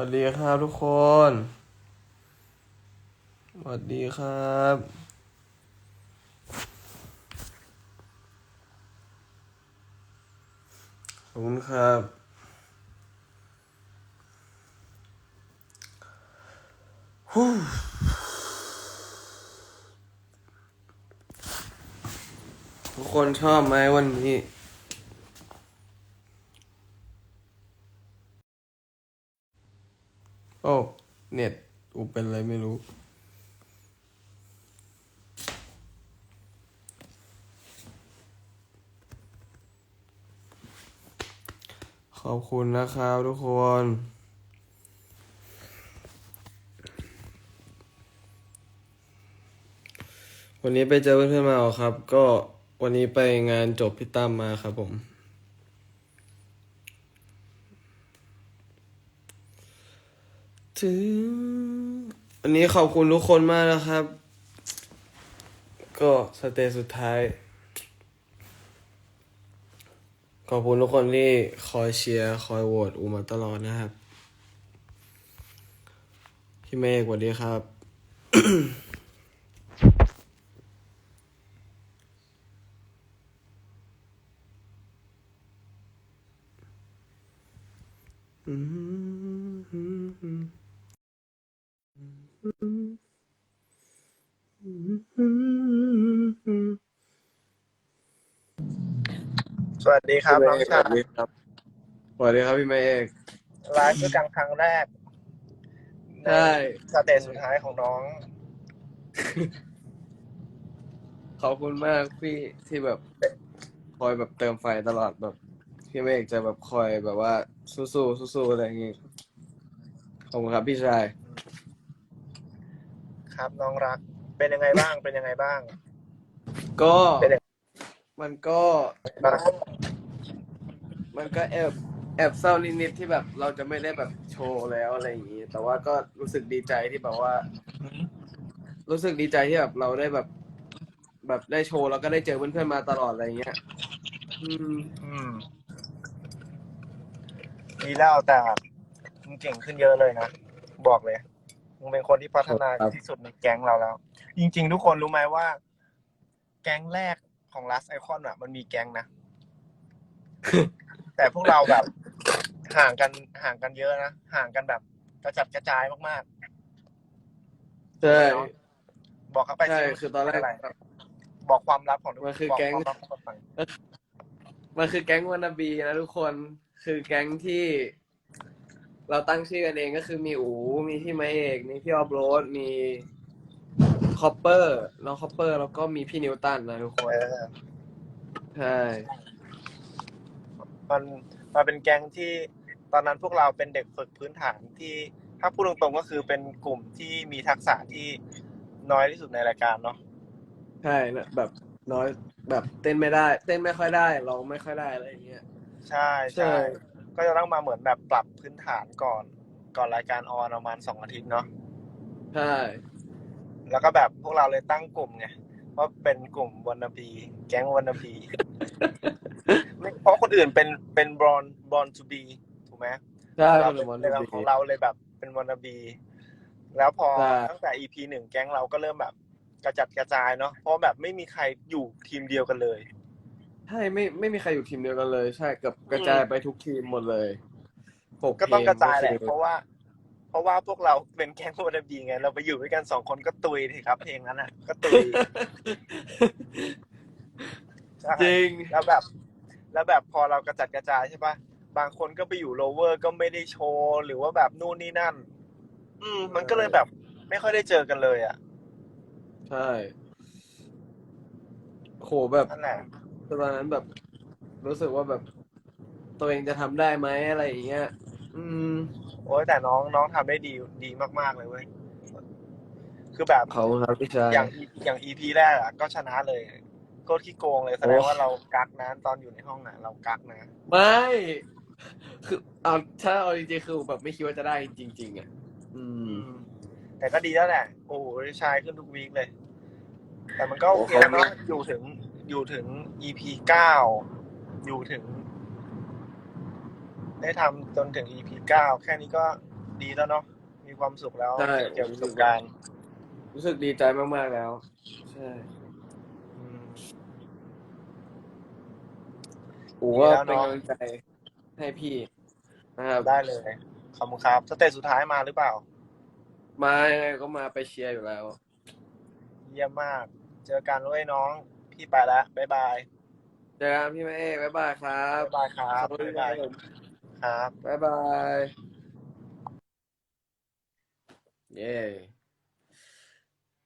สวัสดีครับทุกคน สวัสดีครับ ขอบคุณครับ ฮู้ทุกคนชอบไหมวันนี้ อ้เน็ตอูเป็นอะไรไม่รู้ ขอบคุณนะครับทุกคน วันนี้ไปเจอเพื่อนๆมาครับ ก็วันนี้ไปงานจบพี่ตั้มมาครับผม ถึงวันนี้ขอบคุณทุกคนมากนะครับ ก็สเตจสุดท้าย ขอบคุณทุกคนที่คอยเชียร์ คอยโหวตอูมาตลอดนะครับ พี่เมฆสวัสดีครับส วัสดีครับน้องชายสวัสดีครับสวัสดีครับพี่เมฆไลฟ์ด้วยกันครั้งแรกใช่สเตจสุดท้ายของน้อง ขอบคุณมากพี่ที่แบบคอยแบบเติมไฟตลอดแบบพี่เมฆจะแบบคอยแบบว่า สู้ๆสู้ๆอะไรอย่างงี้ขอบคุณครับพี่ชาย ครับน้องรัก เป็นยังไงบ้างเป็นยังไงบ้าง ก็เป็นยัง มันก็บ้างมันก็แอบแอบเศร้านิดๆที่แบบเราจะไม่ได้แบบโชว์แล้วอะไรอย่างงี้ แต่ว่าก็รู้สึกดีใจที่แบบว่า รู้สึกดีใจที่แบบเราได้แบบ แบบได้โชว์แล้วก็ได้เจอเพื่อนๆมาตลอดอะไรอย่างเงี้ย อืม อืมดีแล้วแต่มึงเก่งขึ้นเยอะเลยนะ บอกเลยมึงเป็นคนที่พัฒนาครับ ที่สุดในแก๊งเราแล้ว จริง ๆ ทุกคนรู้ไหมว่า แก๊งแรก ของ Last Icon อะ มันมีแก๊งนะ แต่พวกเราแบบ ห่างกันห่างกันเยอะนะ ห่างกันแบบกระจัดกระจายมากๆใช่บอกเข้าไปใช่สิคือตอนแรกะไรบอกความลับของทุกมันคือบอกแก๊งความลับของคนฟังมันคือแก๊งวานาบีนะทุกคนคือแก๊งที่ เราตั้งชื่อกันเองก็คือมีอู มีพี่ไมเอก มีพี่ออฟโรด มี คอปเปอร์น้องคอปเปอร์ แล้วก็มีพี่นิวตันนะทุกคน เออใช่ มันมันเป็นแก๊งที่ตอนนั้นพวกเราเป็นเด็กฝึกพื้นฐานที่ถ้าพูดตรงๆก็คือเป็นกลุ่มที่มีทักษะที่น้อยที่สุดในรายการเนาะใช่นะแบบน้อยแบบเต้นไม่ได้ เต้นไม่ค่อยได้ร้องไม่ค่อยได้อะไรอย่างเงี้ย ใช่ใช่ ใช่ ก็จะต้องมาเหมือนแบบปรับพื้นฐานก่อน ก่อนรายการออนประมาณสองอาทิตย์เนาะ ใช่ แล้วก็แบบพวกเราเลยตั้งกลุ่มไงว่าเป็นกลุ่มวันนาบีแก๊งวันนาบีไม่เพราะคนอื่นเป็นเป็นบอลบอลทูบีถูกไหมใช่เราเป็นเป็นมอนเรื่องของเราเลยแบบเป็นวานาบี แล้วพอใช่ตั้งแต่ EP หนึ่งแก๊งเราก็เริ่มแบบกระจัดกระจายเนาะเพราะแบบไม่มีใครอยู่ทีมเดียวกันเลยใช่ไม่ไม่มีใครอยู่ทีมเดียวกันเลย ใช่เกับกระจายไปทุกทีมหมดเลยหก็ต้องทีมกระจายแหละคือเพราะว่า เพราะว่าพวกเราเป็นแก๊งวานาบีไง เราไปอยู่ด้วยกันสองคนก็ตุยสิครับ เพลงนั้นอะ ก็ตุยใช่จริง แล้วแบบ แล้วแบบพอเรากระจัดกระจายใช่ปะบางคนก็ไปอยู่โลเวอร์ก็ไม่ได้โชว์หรือว่าแบบนู่นนี่นั่น อืม มันก็เลยแบบ ไม่ค่อยได้เจอกันเลยอะใช่โหแบบนั่นแหละ ตอนนั้นแบบ รู้สึกว่าแบบ ตัวเองจะทำได้ไหมอะไรอย่างเงี้ย อืมโอ้ยแต่น้องน้องทำได้ดีดีมาก ๆ เลยเว้ยคือแบบเขาครับพี่ชาย อย่างอย่างอีพีแรกอะก็ชนะเลยโก็ขี้โกงเลยแสดงโอ้ ว่าเรากักนะตอนอยู่ในห้องอะเรากักนะไม่ คือเอาถ้าเอาจริงๆคือแบบไม่คิดว่าจะได้จริง ๆอะอืม แต่ก็ดีแล้วแหละ โอ้โหชายขึ้นทุกวีคเลย แต่มันก็โอเคแล้วเนาะอยู่ถึงอยู่ถึงอีพีเก้าอยู่ถึง ได้ทำจนถึงอีพีเก้าแค่นี้ก็ดีแล้วเนาะมีความสุขแล้วใช่ เกี่ยวกับประสบการณ์รู้สึกดีใจมาก ๆ แล้ว ใช่อืมอูก็ดีแล้วเป็นเนาะกำลังใจให้พี่นะครับได้เลยขอบคุณครับสเตจสุดท้ายมาหรือเปล่า มายังไงก็มาไปเชียร์อยู่แล้ว เยี่ยมมาก เจอกันเว้ยน้อง พี่ไปแล้วบ๊ายบายเจอกันพี่แม่เอกบ๊ายบายครับ บ๊ายบายครับขอณบ๊ายบายครับ บ๊ายบาย เย้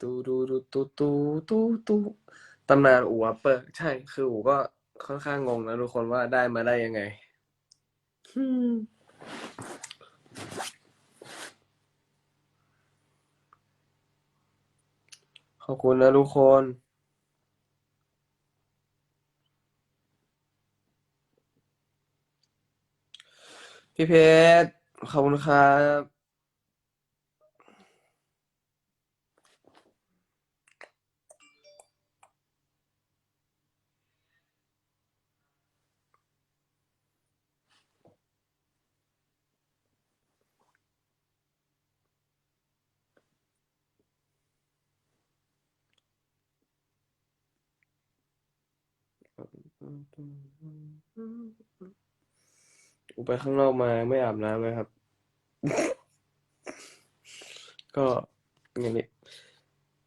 ตูดูดูตูตูตูตูตำนานอูอัปเปอร์ใช่ คืออูก็ค่อนข้างงงนะทุกคนว่าได้มาได้ยังไงฮึ่มขอบคุณนะทุกคน พี่เพชรขอบคุณครับ อูไปข้างนอกมาไม่อาบน้ำเลยครับ ก็อย่างนี้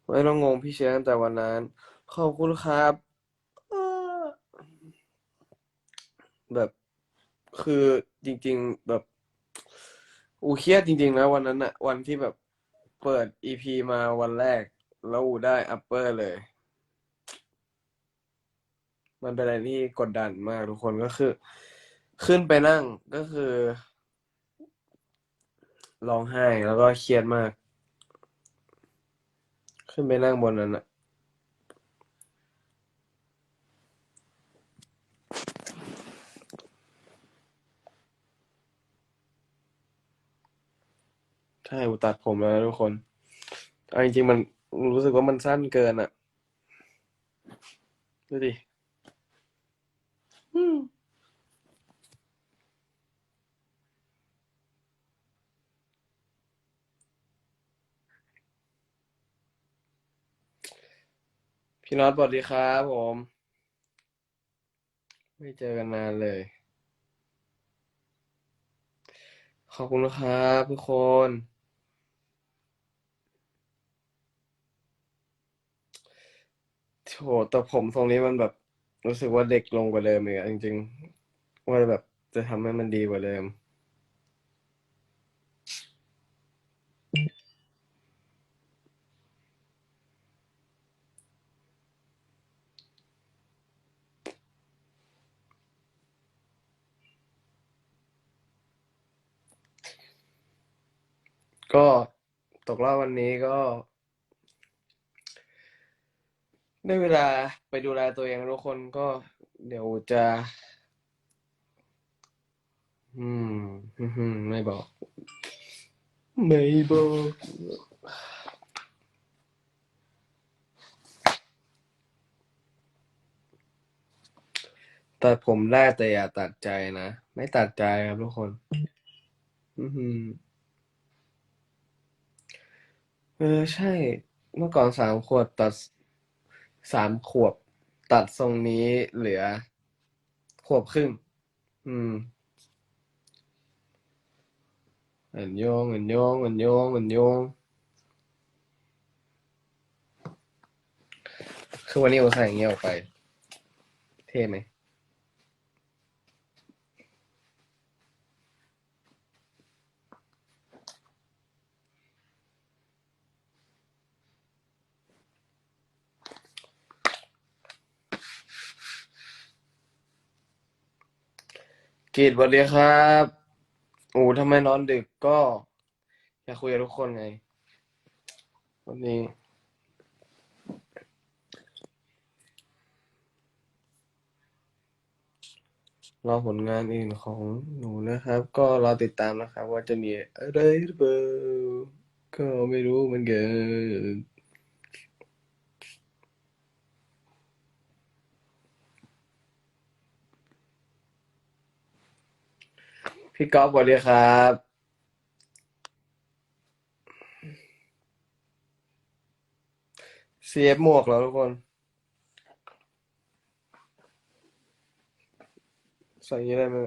ไม่ต้องงงพี่เชียร์ตั้งแต่วันนั้น ขอบคุณครับอ้าแบบคือจริง ๆ แบบอูเครียดจริง ๆ นะ วันนั้นอะวันที่แบบเปิดอีพีมาวันแรก แล้วอูได้อัปเปอร์เลย มันเป็นอะไรที่กดดันมากทุกคนก็คือ ขึ้นไปนั่งก็คือร้องไห้แล้วก็เครียดมาก ขึ้นไปนั่งบนนั้นอะใช่อูตัดผมแล้วทุกคนเอาจริงๆมันรู้สึกว่ามันสั้นเกินอะดูดิ อืม พี่น็อตสวัสดีครับผม ไม่เจอกันนานเลย ขอบคุณครับทุกคน โหแต่ผมทรงนี้มันแบบ รู้สึกว่าเด็กลงกว่าเดิมอีกอะจริง ๆ ว่าแบบจะทำให้มันดีกว่าเดิม ก็ตกรอบวันนี้ก็ ได้เวลาไปดูแลตัวเองทุกคนก็เดี๋ยวจะ อืมฮึ่มไม่บอก ไม่บอก ตัดผมได้แต่อย่าตัดใจนะ ไม่ตัดใจครับทุกคน อือหือ เออใช่ เมื่อก่อนสามขวบตัดสามขวบตัดทรงนี้เหลือ ขวบครึ่ง อืมอันโยงอันโยงอันโยงอันโยง คือวันนี้ผมใส่อย่างเงี้ยออกไป เท่ไหม กีดสวัสดีครับโอ้ทำไมนอนดึกก็ อยากคุยกับทุกคนไง วันนี้ รอผลงานอื่นของหนูนะครับ ก็รอติดตามนะครับ ว่าจะมีอะไรหรือเปล่าก็ไม่รู้เหมือนกัน พี่ก๊อฟสวัสดีครับ CF หมวกแล้วทุกคน ใส่ยังนี้ได้ไหม